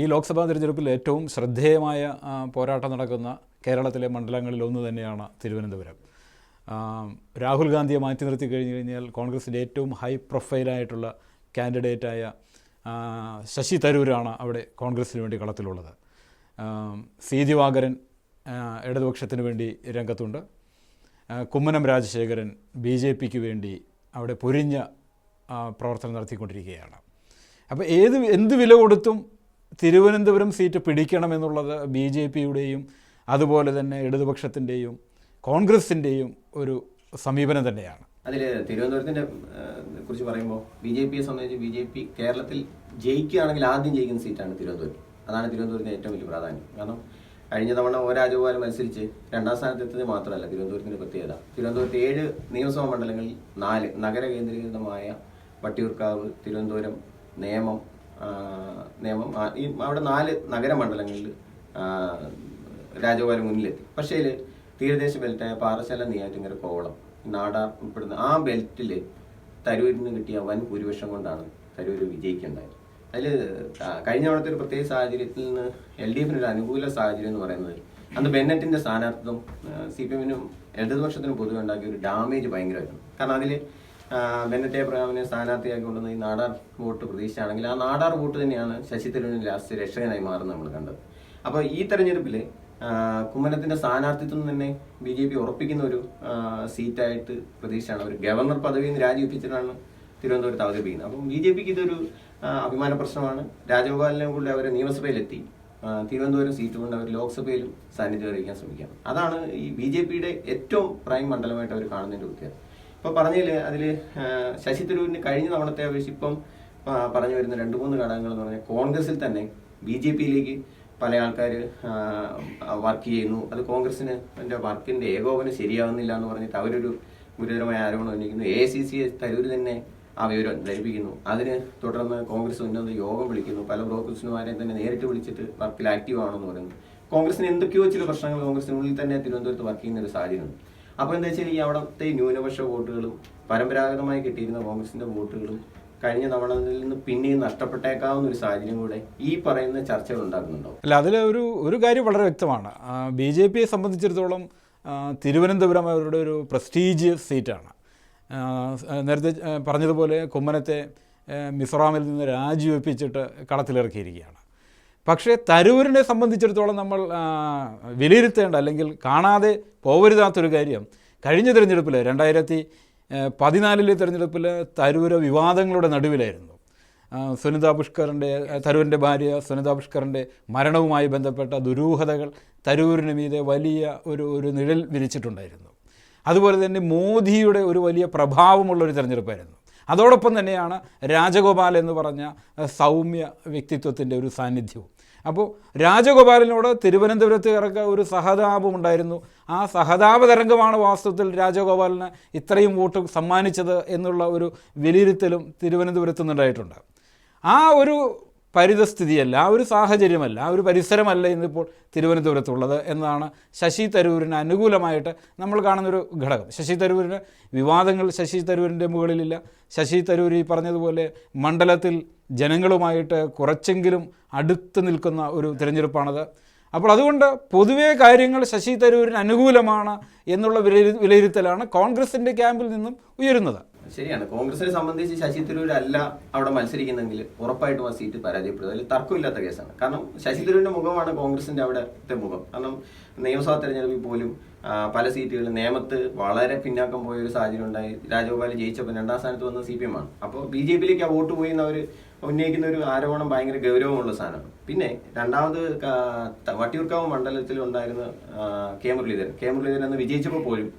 ഈ ലോക്സഭാ തിരഞ്ഞെടുപ്പിൽ ഏറ്റവും ശ്രദ്ധേയമായ പോരാട്ടം നടക്കുന്ന കേരളത്തിലെ മണ്ഡലങ്ങളിൽ ഒന്ന് തന്നെയാണ് തിരുവനന്തപുരം. രാഹുൽ ഗാന്ധിയെ മാറ്റി നിർത്തി കഴിഞ്ഞു കഴിഞ്ഞാൽ കോൺഗ്രസിന്റെ ഏറ്റവും ഹൈ പ്രൊഫൈലായിട്ടുള്ള കാൻഡിഡേറ്റായ ശശി തരൂരാണ് അവിടെ കോൺഗ്രസിന് വേണ്ടി കളത്തിലുള്ളത്. സി ദിവാകരൻ ഇടതുപക്ഷത്തിന് വേണ്ടി രംഗത്തുണ്ട്. കുമ്മനം രാജശേഖരൻ ബി ജെ പിക്ക് വേണ്ടി അവിടെ പൊരിഞ്ഞ പ്രവർത്തനം നടത്തിക്കൊണ്ടിരിക്കുകയാണ്. അപ്പോൾ ഏത് എന്ത് വില കൊടുത്തും തിരുവനന്തപുരം സീറ്റ് പിടിക്കണമെന്നുള്ളത് ബി ജെ പിയുടെയും അതുപോലെ തന്നെ ഇടതുപക്ഷത്തിന്റെയും കോൺഗ്രസിന്റെയും ഒരു സമീപനം തന്നെയാണ്. അതിൽ തിരുവനന്തപുരത്തിന്റെ കുറിച്ച് പറയുമ്പോൾ ബി ജെ പിയെ സംബന്ധിച്ച് ബി ജെ പി കേരളത്തിൽ ജയിക്കുകയാണെങ്കിൽ ആദ്യം ജയിക്കുന്ന സീറ്റാണ് തിരുവനന്തപുരം. അതാണ് തിരുവനന്തപുരത്തിന് ഏറ്റവും വലിയ പ്രാധാന്യം. കാരണം കഴിഞ്ഞ തവണ ഒ രാജഗോപാൽ മത്സരിച്ച് രണ്ടാം സ്ഥാനത്ത് എത്തിയത് മാത്രമല്ല തിരുവനന്തപുരത്തിന്റെ പ്രത്യേകത. തിരുവനന്തപുരത്ത് ഏഴ് നിയമസഭാ മണ്ഡലങ്ങളിൽ നാല് നഗര കേന്ദ്രീകൃതമായ വട്ടിയൂർക്കാവ് തിരുവനന്തപുരം നേമം ആ, ഈ അവിടെ നാല് നഗരമണ്ഡലങ്ങളിൽ രാജഗോപാലം മുന്നിലെത്തി. പക്ഷേ തീരദേശ ബെൽറ്റായ പാറശാല നെയ്യാറ്റിങ്കര കോവളം നാടാർ ഉൾപ്പെടുന്ന ആ ബെൽറ്റിൽ തരൂരിന് കിട്ടിയ വൻ ഭൂരിപക്ഷം കൊണ്ടാണ് തരൂര് വിജയിക്കേണ്ടത് അതിൽ കഴിഞ്ഞ തവണത്തെ ഒരു പ്രത്യേക സാഹചര്യത്തിൽ നിന്ന് എൽ ഡി എഫിന് ഒരു അനുകൂല സാഹചര്യം എന്ന് പറയുന്നത് അന്ന് ബെന്നറ്റിന്റെ സ്ഥാനാർത്ഥിത്വം സി പി എമ്മിനും ഇടതുപക്ഷത്തിനും പൊതുവെ ഉണ്ടാക്കിയ ഒരു ഡാമേജ് ഭയങ്കരമായിരുന്നു. കാരണം അതിൽ ബെന്നറ്റെ എബ്രഹാമിനെ സ്ഥാനാർത്ഥിയാക്കി കൊണ്ടുവന്ന ഈ നാടാർ വോട്ട് പ്രതീക്ഷയാണെങ്കിൽ ആ നാടാർ വോട്ട് തന്നെയാണ് ശശി തരൂരിന് ലാസ്റ്റ് രക്ഷകനായി മാറുന്നത് നമ്മൾ കണ്ടത്. അപ്പോൾ ഈ തെരഞ്ഞെടുപ്പിൽ കുമ്മനത്തിന്റെ സ്ഥാനാർത്ഥിത്വം തന്നെ ബി ജെ പി ഉറപ്പിക്കുന്ന ഒരു സീറ്റായിട്ട് പ്രതീക്ഷയാണ് ഒരു ഗവർണർ പദവിയിൽ നിന്ന് രാജിവെപ്പിച്ചിട്ടാണ് തിരുവനന്തപുരത്ത് അവതരിപ്പിക്കുന്നത്. അപ്പം ബി ജെ പിക്ക് ഇതൊരു അഭിമാന പ്രശ്നമാണ്. രാജഗോപാലിനെ കൂടി അവർ നിയമസഭയിലെത്തി. തിരുവനന്തപുരം സീറ്റ് കൊണ്ട് അവർ ലോക്സഭയിലും സാന്നിധ്യം അറിയിക്കാൻ ശ്രമിക്കാം അതാണ് ഈ ബി ജെ പിയുടെ ഏറ്റവും പ്രൈം മണ്ഡലമായിട്ട് അവർ കാണുന്നതിന്റെ പ്രത്യേകത ഇപ്പൊ പറഞ്ഞതിൽ അതിൽ ആ, ശശി തരൂരിന് കഴിഞ്ഞ തവണത്തെ അപേക്ഷിച്ച് ഇപ്പം പറഞ്ഞു വരുന്ന രണ്ട് മൂന്ന് ഘടകങ്ങൾ എന്ന് പറഞ്ഞാൽ കോൺഗ്രസിൽ തന്നെ ബി ജെ പിയിലേക്ക് പല ആൾക്കാർ വർക്ക് ചെയ്യുന്നു. അത് കോൺഗ്രസിന് എന്റെ വർക്കിന്റെ ഏകോപനം ശരിയാവുന്നില്ല എന്ന് പറഞ്ഞിട്ട് അവരൊരു ഗുരുതരമായ ആരോപണം ഉന്നയിക്കുന്നു. എ സി സി തരൂർ തന്നെ ആ വിവരം ധരിപ്പിക്കുന്നു. അതിന് തുടർന്ന് കോൺഗ്രസ് ഉന്നത യോഗം വിളിക്കുന്നു. പല ബ്രോക്കേഴ്സിനുമാരെയും തന്നെ നേരിട്ട് വിളിച്ചിട്ട് വർക്കിൽ ആക്റ്റീവ് ആണെന്ന് പറയുന്നു. കോൺഗ്രസിന് എന്തൊക്കെയോ ചില പ്രശ്നങ്ങൾ കോൺഗ്രസിനുള്ളിൽ തന്നെ തിരുവനന്തപുരത്ത് വർക്ക് ചെയ്യുന്ന ഒരു സാഹചര്യമുണ്ട്. അപ്പൊ എന്താ വെച്ചാൽ ഈ അവിടുത്തെ ന്യൂനപക്ഷ വോട്ടുകളും പരമ്പരാഗതമായി കിട്ടിയിരുന്ന കോൺഗ്രസിന്റെ വോട്ടുകളും കഴിഞ്ഞ തവണയിൽ നിന്ന് പിന്നെയും നഷ്ടപ്പെട്ടേക്കാവുന്ന ഒരു സാഹചര്യം കൂടെ ഈ പറയുന്ന ചർച്ചകൾ ഉണ്ടാകുന്നുണ്ടോ അല്ല അതിൽ ഒരു ഒരു കാര്യം വളരെ വ്യക്തമാണ്. ബി ജെ പിയെ സംബന്ധിച്ചിടത്തോളം തിരുവനന്തപുരം അവരുടെ ഒരു പ്രസ്റ്റീജിയസ് സീറ്റാണ്. നേരത്തെ പറഞ്ഞതുപോലെ കുമ്മനത്തെ മിസോറാമിൽ നിന്ന് രാജിവെപ്പിച്ചിട്ട് കളത്തിലിറക്കിയിരിക്കുകയാണ്. പക്ഷേ തരൂരിനെ സംബന്ധിച്ചിടത്തോളം നമ്മൾ വിലയിരുത്തേണ്ട അല്ലെങ്കിൽ കാണാതെ പോവരുതാത്തൊരു കാര്യം. കഴിഞ്ഞ തിരഞ്ഞെടുപ്പിൽ രണ്ടായിരത്തി പതിനാലിലെ തിരഞ്ഞെടുപ്പിൽ തരൂര് വിവാദങ്ങളുടെ നടുവിലായിരുന്നു. സുനിത പുഷ്കറിന്റെ തരൂരിന്റെ ഭാര്യ സുനിത പുഷ്കറിന്റെ മരണവുമായി ബന്ധപ്പെട്ട ദുരൂഹതകൾ തരൂരിന് മീതെ വലിയ ഒരു ഒരു നിഴൽ വിരിച്ചിട്ടുണ്ടായിരുന്നു. അതുപോലെ തന്നെ മോദിയുടെ ഒരു വലിയ പ്രഭാവമുള്ള ഒരു തിരഞ്ഞെടുപ്പായിരുന്നു. അതോടൊപ്പം തന്നെയാണ് രാജഗോപാൽ എന്ന് പറഞ്ഞ സൗമ്യ വ്യക്തിത്വത്തിന്റെ ഒരു സാന്നിധ്യവും. അപ്പോൾ രാജഗോപാലിനോട് തിരുവനന്തപുരത്തുകാർക്ക് ഒരു സഹതാപം ഉണ്ടായിരുന്നു ആ സഹതാപ തരംഗമാണ് വാസ്തവത്തിൽ രാജഗോപാലിന് ഇത്രയും വോട്ട് സമ്മാനിച്ചത് എന്നുള്ള ഒരു വിലയിരുത്തലും തിരുവനന്തപുരത്ത് നിന്നുണ്ടായിട്ടുണ്ട്. ആ ഒരു പരിതസ്ഥിതിയല്ല ആ ഒരു സാഹചര്യമല്ല ആ ഒരു പരിസരമല്ല ഇന്നിപ്പോൾ തിരുവനന്തപുരത്തുള്ളത് എന്നതാണ് ശശി തരൂരിന് അനുകൂലമായിട്ട് നമ്മൾ കാണുന്നൊരു ഘടകം. ശശി തരൂരിന് വിവാദങ്ങൾ ശശി തരൂരിന്റെ മുകളിലില്ല. ശശി തരൂർ ഈ പറഞ്ഞതുപോലെ മണ്ഡലത്തിൽ ജനങ്ങളുമായിട്ട് കുറച്ചെങ്കിലും അടുത്ത് നിൽക്കുന്ന ഒരു തിരഞ്ഞെടുപ്പാണത്. അപ്പോൾ അതുകൊണ്ട് പൊതുവേ കാര്യങ്ങൾ ശശി തരൂരിന് അനുകൂലമാണ് എന്നുള്ള വിലയിരുത്തലാണ് കോൺഗ്രസിന്റെ ക്യാമ്പിൽ നിന്നും ഉയരുന്നത്. ശരിയാണ്. കോൺഗ്രസിനെ സംബന്ധിച്ച് ശശി തരൂർ അല്ല അവിടെ മത്സരിക്കുന്നെങ്കിൽ ഉറപ്പായിട്ടും ആ സീറ്റ് പരാജയപ്പെടും. അതിൽ തർക്കമില്ലാത്ത കേസാണ്. കാരണം ശശി തരൂരിന്റെ മുഖമാണ് കോൺഗ്രസിന്റെ അവിടുത്തെ മുഖം. കാരണം നിയമസഭാ തെരഞ്ഞെടുപ്പിൽ പോലും പല സീറ്റുകളിൽ നിയമത്ത് വളരെ പിന്നാക്കം പോയ ഒരു സാഹചര്യം ഉണ്ടായി. രാജഗോപാൽ ജയിച്ചപ്പോൾ രണ്ടാം സ്ഥാനത്ത് വന്ന സി പി എം ആണ്. അപ്പോൾ ബി ജെ പിയിലേക്ക് ആ വോട്ട് പോയി അവർ ഉന്നയിക്കുന്ന ഒരു ആരോപണം ഭയങ്കര ഗൗരവമുള്ള സാധനമാണ്. പിന്നെ രണ്ടാമത് വട്ടിയൂർക്കാവ് മണ്ഡലത്തിൽ ഉണ്ടായിരുന്ന കെ മുരളീധരൻ. കെ മുരളീധരൻ എന്ന് വിജയിച്ചപ്പോൾ പോലും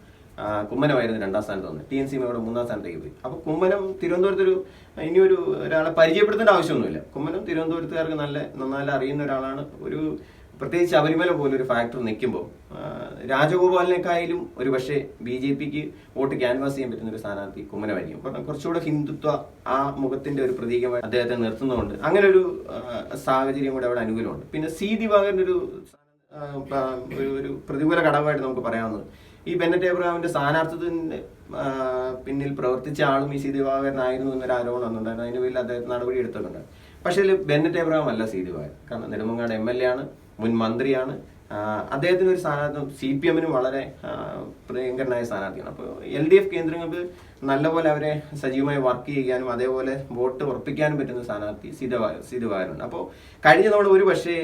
കുമ്മനമായിരുന്നു രണ്ടാം സ്ഥാനത്ത് വന്നത്. ടി എൻ സി അവിടെ മൂന്നാം സ്ഥാനത്തേക്ക് പോയി. അപ്പൊ കുമ്മനം തിരുവനന്തപുരത്തൊരു ഇനിയൊരു ഇനി ഒരു ഒരാളെ പരിചയപ്പെടുത്തേണ്ട ആവശ്യമൊന്നുമില്ല. കുമ്മനം തിരുവനന്തപുരത്തുകാർക്ക് നല്ല നന്നായി അറിയുന്ന ഒരാളാണ്. ഒരു പ്രത്യേകിച്ച് ശബരിമല പോലൊരു ഫാക്ടർ നിൽക്കുമ്പോൾ രാജഗോപാലിനെക്കായാലും ഒരു പക്ഷേ ബി ജെ പിക്ക് വോട്ട് ക്യാൻവാസ് ചെയ്യാൻ പറ്റുന്ന ഒരു സ്ഥാനാർത്ഥി കുമ്മനമായിരിക്കും. കാരണം കുറച്ചുകൂടെ ഹിന്ദുത്വ ആ മുഖത്തിന്റെ ഒരു പ്രതീകമായി അദ്ദേഹത്തെ നിർത്തുന്നതുകൊണ്ട് അങ്ങനെ ഒരു സാഹചര്യം കൂടെ അവിടെ അനുകൂലമുണ്ട്. പിന്നെ സി ദിവാകരന്റെ ഒരു ഒരു പ്രതികൂല ഘടകമായിട്ട് നമുക്ക് പറയാവുന്നത് ഈ ബെന്നറ്റ് എബ്രഹാമിന്റെ സ്ഥാനാർത്ഥിത്വത്തിന്റെ പിന്നിൽ പ്രവർത്തിച്ച ആളും ഈ സി ദിവാകരനായിരുന്നു എന്നൊരു ആരോപണം വന്നിട്ടുണ്ടായിരുന്നു. അതിന്റെ പേരിൽ അദ്ദേഹം നടപടി എടുത്തിട്ടുണ്ട്. പക്ഷേ ഇതിൽ ബെന്നറ്റ് എബ്രഹാം അല്ല സി ദിവാകരൻ കാരണം നെടുമങ്ങാട് എം എൽ എ ആണ് മുൻ മന്ത്രിയാണ്. അദ്ദേഹത്തിന് ഒരു സ്ഥാനാർത്ഥി സി പി എമ്മിനും വളരെ പ്രിയങ്കരനായ സ്ഥാനാർത്ഥിയാണ്. അപ്പോൾ എൽ ഡി എഫ് കേന്ദ്രങ്ങൾക്ക് നല്ലപോലെ അവരെ സജീവമായി വർക്ക് ചെയ്യാനും അതേപോലെ വോട്ട് ഉറപ്പിക്കാനും പറ്റുന്ന സ്ഥാനാർത്ഥി സീതവാ സീതവാകരനുണ്ട് അപ്പോൾ കഴിഞ്ഞ തവണ ഒരു പക്ഷേ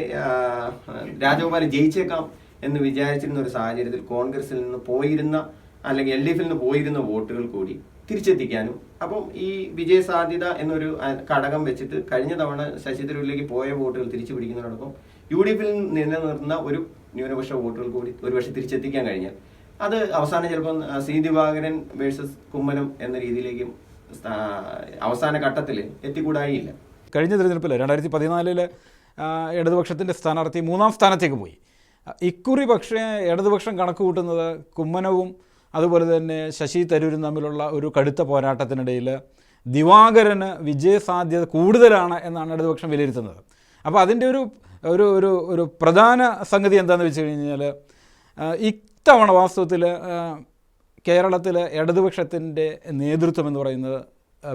രാജഗോപാൽ ജയിച്ചേക്കാം എന്ന് വിചാരിച്ചിരുന്ന ഒരു സാഹചര്യത്തിൽ കോൺഗ്രസിൽ നിന്ന് പോയിരുന്ന അല്ലെങ്കിൽ എൽ ഡി എഫിൽ നിന്ന് പോയിരുന്ന വോട്ടുകൾ കൂടി തിരിച്ചെത്തിക്കാനും അപ്പം ഈ വിജയ സാധ്യത എന്നൊരു ഘടകം വെച്ചിട്ട് കഴിഞ്ഞ തവണ ശശി തരൂരിലേക്ക് പോയ വോട്ടുകൾ തിരിച്ചു പിടിക്കുന്നതോടൊപ്പം യു ഡി എഫിൽ നിലനിർത്തുന്ന ഒരു ന്യൂനപക്ഷ വോട്ടുകൾ കൂടി ഒരുപക്ഷെ തിരിച്ചെത്തിക്കാൻ കഴിഞ്ഞാൽ അത് അവസാനം ചിലപ്പം സി ദിവാകരൻ വേഴ്സസ് കുമ്മനം എന്ന രീതിയിലേക്കും അവസാന ഘട്ടത്തിൽ എത്തിക്കൂടായില്ല. കഴിഞ്ഞ തിരഞ്ഞെടുപ്പിൽ രണ്ടായിരത്തി പതിനാലിൽ ഇടതുപക്ഷത്തിന്റെ സ്ഥാനാർത്ഥി മൂന്നാം സ്ഥാനത്തേക്ക് പോയി. ഇക്കുറി പക്ഷേ ഇടതുപക്ഷം കണക്ക് കൂട്ടുന്നത് കുമ്മനവും അതുപോലെ തന്നെ ശശി തരൂരും തമ്മിലുള്ള ഒരു കടുത്ത പോരാട്ടത്തിനിടയിൽ ദിവാകരന് വിജയസാധ്യത കൂടുതലാണ് എന്നാണ് ഇടതുപക്ഷം വിലയിരുത്തുന്നത്. അപ്പോൾ അതിന്റെ ഒരു ഒരു ഒരു ഒരു പ്രധാന സംഗതി എന്താണെന്ന് വെച്ച് കഴിഞ്ഞാൽ ഇത്തവണ വാസ്തവത്തിൽ കേരളത്തിൽ ഇടതുപക്ഷത്തിന്റെ നേതൃത്വം എന്ന് പറയുന്നത്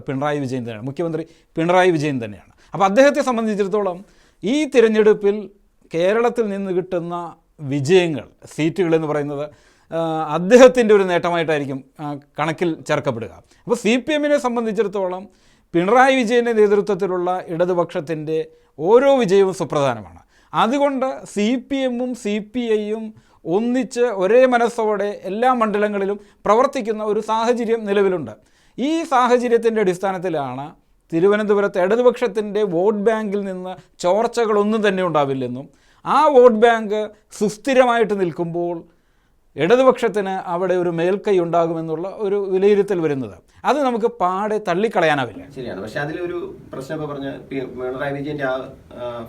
പിണറായി വിജയൻ തന്നെയാണ്. മുഖ്യമന്ത്രി പിണറായി വിജയൻ തന്നെയാണ്. അപ്പോൾ അദ്ദേഹത്തെ സംബന്ധിച്ചിടത്തോളം ഈ തിരഞ്ഞെടുപ്പിൽ കേരളത്തിൽ നിന്ന് കിട്ടുന്ന വിജയങ്ങൾ സീറ്റുകൾ എന്ന് പറയുന്നത് അദ്ദേഹത്തിന്റെ ഒരു നേട്ടമായിട്ടായിരിക്കും കണക്കിൽ ചേർക്കപ്പെടുക. അപ്പോൾ സി പി എമ്മിനെ സംബന്ധിച്ചിടത്തോളം പിണറായി വിജയന്റെ നേതൃത്വത്തിലുള്ള ഇടതുപക്ഷത്തിന്റെ ഓരോ വിജയവും സുപ്രധാനമാണ്. അതുകൊണ്ട് സി പി എമ്മും സി പി ഐയും ഒന്നിച്ച് ഒരേ മനസ്സോടെ എല്ലാ മണ്ഡലങ്ങളിലും പ്രവർത്തിക്കുന്ന ഒരു സാഹചര്യം നിലവിലുണ്ട്. ഈ സാഹചര്യത്തിന്റെ അടിസ്ഥാനത്തിലാണ് തിരുവനന്തപുരത്ത് ഇടതുപക്ഷത്തിന്റെ വോട്ട് ബാങ്കിൽ നിന്ന് ചോർച്ചകളൊന്നും തന്നെ ഉണ്ടാവില്ലെന്നും ആ വോട്ട് ബാങ്ക് സുസ്ഥിരമായിട്ട് നിൽക്കുമ്പോൾ ഇടതുപക്ഷത്തിന് അവിടെ ഒരു മേൽക്കൈ ഉണ്ടാകുമെന്നുള്ള ഒരു വിലയിരുത്തൽ വരുന്നത്. അത് നമുക്ക് പാടെ തള്ളിക്കളയാനാവില്ല. ശരിയാണ്. പക്ഷെ അതിലൊരു പ്രശ്നം ഇപ്പോൾ പറഞ്ഞ പിണറായി വിജയന്റെ ആ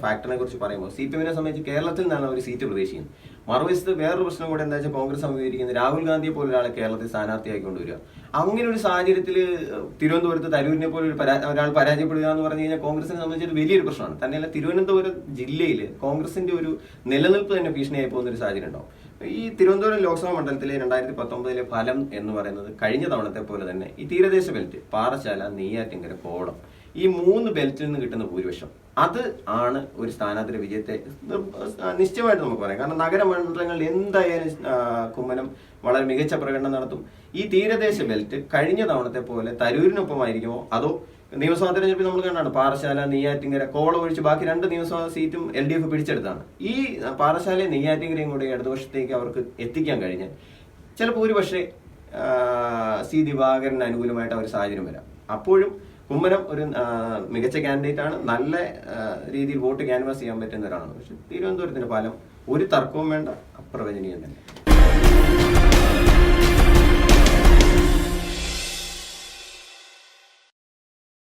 ഫാക്ടറിനെ കുറിച്ച് പറയുമ്പോൾ സി പി എമ്മിനെ സംബന്ധിച്ച് കേരളത്തിൽ നിന്നാണ് ഒരു സീറ്റ് പ്രതീക്ഷിക്കുന്നത്. മറുവശത്ത് വേറൊരു പ്രശ്നം കൂടെ എന്താ വെച്ചാൽ കോൺഗ്രസ് അഭിമുഖീകരിക്കുന്നത് രാഹുൽ ഗാന്ധിയെ പോലെ ഒരാളെ കേരളത്തിൽ സ്ഥാനാർത്ഥിയാക്കി കൊണ്ടുവരിക അങ്ങനെ ഒരു സാഹചര്യത്തിൽ തിരുവനന്തപുരത്ത് തരൂരിനെ പോലെ ഒരു ഒരാൾ പരാജയപ്പെടുക എന്ന് പറഞ്ഞു കഴിഞ്ഞാൽ കോൺഗ്രസിനെ സംബന്ധിച്ചൊരു വലിയൊരു പ്രശ്നമാണ്. തന്നെയല്ല തിരുവനന്തപുരം ജില്ലയിൽ കോൺഗ്രസിന്റെ ഒരു നിലനിൽപ്പ് തന്നെ ഭീഷണിയായി പോകുന്ന ഒരു സാഹചര്യം ഉണ്ടാവും. ഈ തിരുവനന്തപുരം ലോക്സഭാ മണ്ഡലത്തിലെ രണ്ടായിരത്തി പത്തൊമ്പതിലെ ഫലം എന്ന് പറയുന്നത് കഴിഞ്ഞ തവണത്തെ പോലെ തന്നെ ഈ തീരദേശ ബെൽറ്റ് പാറശാല നെയ്യാറ്റിങ്കര കോടം ഈ മൂന്ന് ബെൽറ്റിൽ നിന്ന് കിട്ടുന്ന ഭൂരിപക്ഷം. അത് ആണ് ഒരു സ്ഥാനാർത്ഥിയുടെ വിജയത്തെ നിശ്ചയമായിട്ട് നമുക്ക് പറയാം. കാരണം നഗരമണ്ഡലങ്ങളിൽ എന്തായാലും കുമ്മനം വളരെ മികച്ച പ്രകടനം നടത്തും. ഈ തീരദേശ ബെൽറ്റ് കഴിഞ്ഞ തവണത്തെ പോലെ തരൂരിനൊപ്പമായിരിക്കുമോ? അതോ നിയമസഭാ തെരഞ്ഞെടുപ്പിൽ നമ്മൾ കണ്ടാണ് പാറശാല നെയ്യാറ്റിങ്കര കോള ഒഴിച്ച് ബാക്കി രണ്ട് നിയമസഭാ സീറ്റും എൽ ഡി എഫ് പിടിച്ചെടുത്താണ്. ഈ പാറശാല നെയ്യാറ്റിങ്കരയും കൂടെ ഇടതുപക്ഷത്തേക്ക് അവർക്ക് എത്തിക്കാൻ കഴിഞ്ഞാൽ ചിലപ്പോൾ ഒരു പക്ഷേ സി. ദിവാകരന് അനുകൂലമായിട്ട് അവർ സാഹചര്യം വരാം. അപ്പോഴും കുമ്മനം ഒരു മികച്ച കാൻഡിഡേറ്റ് ആണ്. നല്ല രീതിയിൽ വോട്ട് ക്യാൻവാസ് ചെയ്യാൻ പറ്റുന്ന ഒരാളാണ്. പക്ഷെ തിരുവനന്തപുരത്തിന്റെ ഫലം ഒരു തർക്കവും വേണ്ട അപ്രവചനീയം തന്നെ.